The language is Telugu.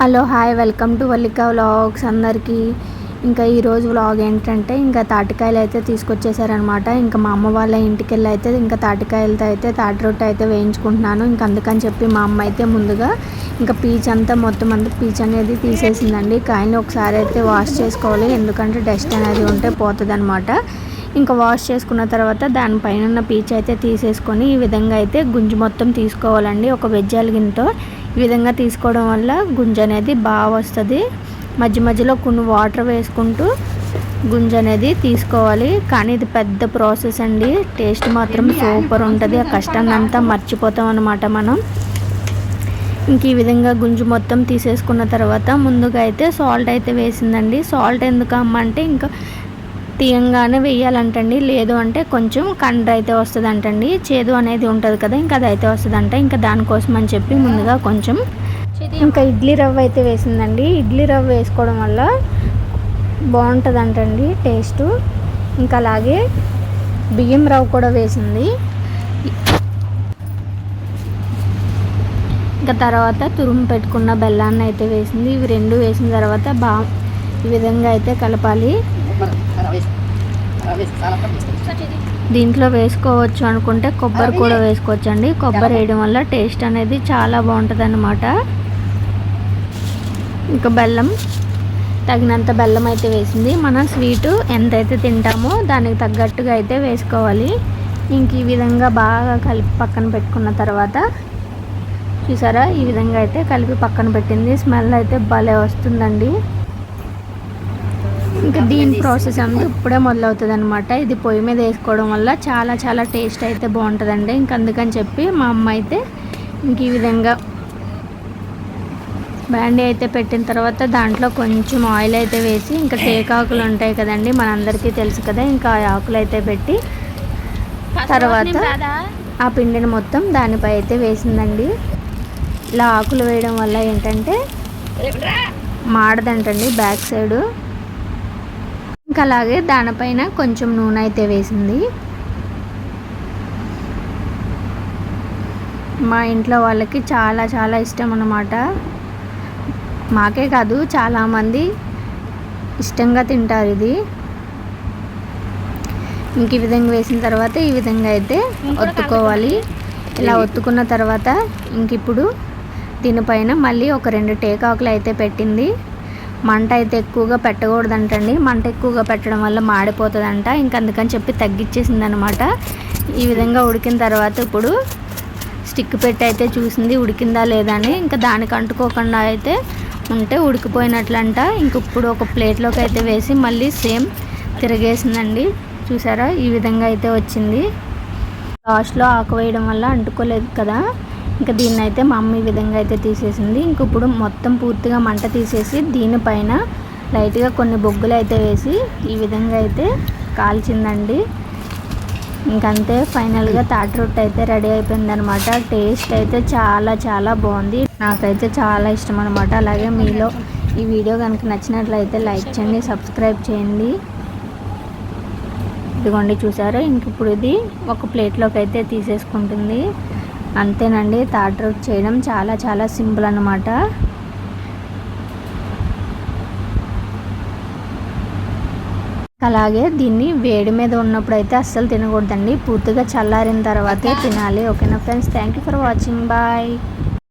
Hello hi welcome to Vallika vlogs అందరికీ. ఇంకా ఈరోజు వ్లాగ్ ఏంటంటే ఇంకా తాటికాయలు అయితే తీసుకొచ్చేసారనమాట ఇంకా మా అమ్మ వాళ్ళ ఇంటికి వెళ్ళి అయితే ఇంకా తాటికాయలతో అయితే తాటి రొట్టె అయితే వేయించుకుంటున్నాను. ఇంకా అందుకని చెప్పి మా అమ్మ అయితే ముందుగా ఇంకా పీచ్ అంతా మొత్తం అంతా పీచ్ అనేది తీసేసిందండి. కాయని ఒకసారి అయితే వాష్ చేసుకోవాలి. ఎందుకంటే డస్ట్ అనేది ఉంటే పోతుంది అనమాట ఇంకా వాష్ చేసుకున్న తర్వాత దానిపైన ఉన్న పీచ్ అయితే తీసేసుకొని ఈ విధంగా అయితే గుంజు మొత్తం తీసుకోవాలండి. ఒక వెజ్ అలిగినతో ఈ విధంగా తీసుకోవడం వల్ల గుంజ అనేది బాగా వస్తుంది. మధ్య మధ్యలో కొన్ని వాటర్ వేసుకుంటూ గుంజ అనేది తీసుకోవాలి. కానీ ఇది పెద్ద ప్రాసెస్ అండి. టేస్ట్ మాత్రం సూపర్ ఉంటుంది. ఆ కష్టాన్ని అంతా మర్చిపోతాం అనమాట మనం. ఇంక ఈ విధంగా గుంజు మొత్తం తీసేసుకున్న తర్వాత ముందుగా అయితే సాల్ట్ అయితే వేసిందండి. సాల్ట్ ఎందుకు అమ్మంటే ఇంకా తీయంగానే వేయాలంటండి లేదు అంటే కొంచెం కండ్ర అయితే వస్తుంది అంటండి చేదు అనేది ఉంటుంది కదా ఇంకా అది అయితే వస్తుందంట. ఇంకా దానికోసం అని చెప్పి ముందుగా కొంచెం ఇంకా ఇడ్లీ రవ్వ అయితే వేసిందండి. ఇడ్లీ రవ్వ వేసుకోవడం వల్ల బాగుంటుంది అంటండి టేస్ట్. ఇంకా అలాగే బియ్యం రవ్వ కూడా వేసింది. ఇంకా తర్వాత తురుము పెట్టుకున్న బెల్లాన్ని అయితే వేసింది. ఇవి రెండు వేసిన తర్వాత బా ఈ విధంగా అయితే కలపాలి. దీంట్లో వేసుకోవచ్చు అనుకుంటే కొబ్బరి కూడా వేసుకోవచ్చు అండి కొబ్బరి వేయడం వల్ల టేస్ట్ అనేది చాలా బాగుంటుంది అన్నమాట ఇంకా బెల్లం. తగినంత బెల్లం అయితే వేసింది. మనం స్వీటు ఎంతైతే తింటామో దానికి తగ్గట్టుగా అయితే వేసుకోవాలి. ఇంక ఈ విధంగా బాగా కలిపి పక్కన పెట్టుకున్న తర్వాత చూసారా? ఈ విధంగా అయితే కలిపి పక్కన పెట్టింది. స్మెల్ అయితే భలే వస్తుందండి. ఇంకా దీని ప్రాసెస్ అంతా ఇప్పుడే మొదలవుతుంది అనమాట ఇది పొయ్యి మీద వేసుకోవడం వల్ల చాలా చాలా టేస్ట్ అయితే బాగుంటుందండి. ఇంక అందుకని చెప్పి మా అమ్మ అయితే ఇంక ఈ విధంగా బ్యాండీ అయితే పెట్టిన తర్వాత దాంట్లో కొంచెం ఆయిల్ అయితే వేసి ఇంకా టేకాకులు ఉంటాయి కదండి మనందరికీ తెలుసు కదా ఇంకా ఆకులు అయితే పెట్టి తర్వాత ఆ పిండిని మొత్తం దానిపై అయితే వేసిందండి. ఇలా ఆకులు వేయడం వల్ల ఏంటంటే మాడదంటండి బ్యాక్ సైడు. ఇంకా అలాగే దానిపైన కొంచెం నూనె అయితే వేసింది. మా ఇంట్లో వాళ్ళకి చాలా చాలా ఇష్టం అన్నమాట. మాకే కాదు చాలామంది ఇష్టంగా తింటారు ఇది. ఇంక ఈ విధంగా వేసిన తర్వాత ఈ విధంగా అయితే ఒత్తుకోవాలి. ఇలా ఒత్తుకున్న తర్వాత ఇంక ఇప్పుడు దీనిపైన మళ్ళీ ఒక రెండు టేకాకులు అయితే పెట్టింది. మంట అయితే ఎక్కువగా పెట్టకూడదంటండి. మంట ఎక్కువగా పెట్టడం వల్ల మాడిపోతుందంట. ఇంకా అందుకని చెప్పి తగ్గించేసింది అనమాట ఈ విధంగా ఉడికిన తర్వాత ఇప్పుడు స్టిక్ పెట్టి అయితే చూసింది ఉడికిందా లేదా అని. ఇంకా దానికి అంటుకోకుండా అయితే ఉంటే ఉడికిపోయినట్లంట. ఇంక ఇప్పుడు ఒక ప్లేట్లోకి అయితే వేసి మళ్ళీ సేమ్ తిరిగేసిందండి. చూసారా? ఈ విధంగా అయితే వచ్చింది. లాస్ట్లో ఆకు వేయడం వల్ల అంటుకోలేదు కదా. ఇంకా దీన్ని అయితే మా అమ్మ ఈ విధంగా అయితే తీసేసింది. ఇంక ఇప్పుడు మొత్తం పూర్తిగా మంట తీసేసి దీనిపైన లైట్గా కొన్ని బొగ్గులు అయితే వేసి ఈ విధంగా అయితే కాల్చిందండి. ఇంకంతే ఫైనల్గా తాటి రొట్టె అయితే రెడీ అయిపోయింది అనమాట టేస్ట్ అయితే చాలా చాలా బాగుంది. నాకైతే చాలా ఇష్టం అనమాట అలాగే మీలో ఈ వీడియో కనుక నచ్చినట్లయితే లైక్ చేయండి సబ్స్క్రైబ్ చేయండి. ఇదిగోండి చూసారా? ఇంక ఇప్పుడు ఇది ఒక ప్లేట్లోకి అయితే తీసేసుకుంటుంది. అంతేనండి తాటి రొట్టె చేయడం చాలా చాలా సింపుల్ అనమాట అలాగే దీన్ని వేడి మీద ఉన్నప్పుడు అయితే అస్సలు తినకూడదండి. పూర్తిగా చల్లారిన తర్వాతే తినాలి. ఓకేనా friends? Thank you for watching. Bye.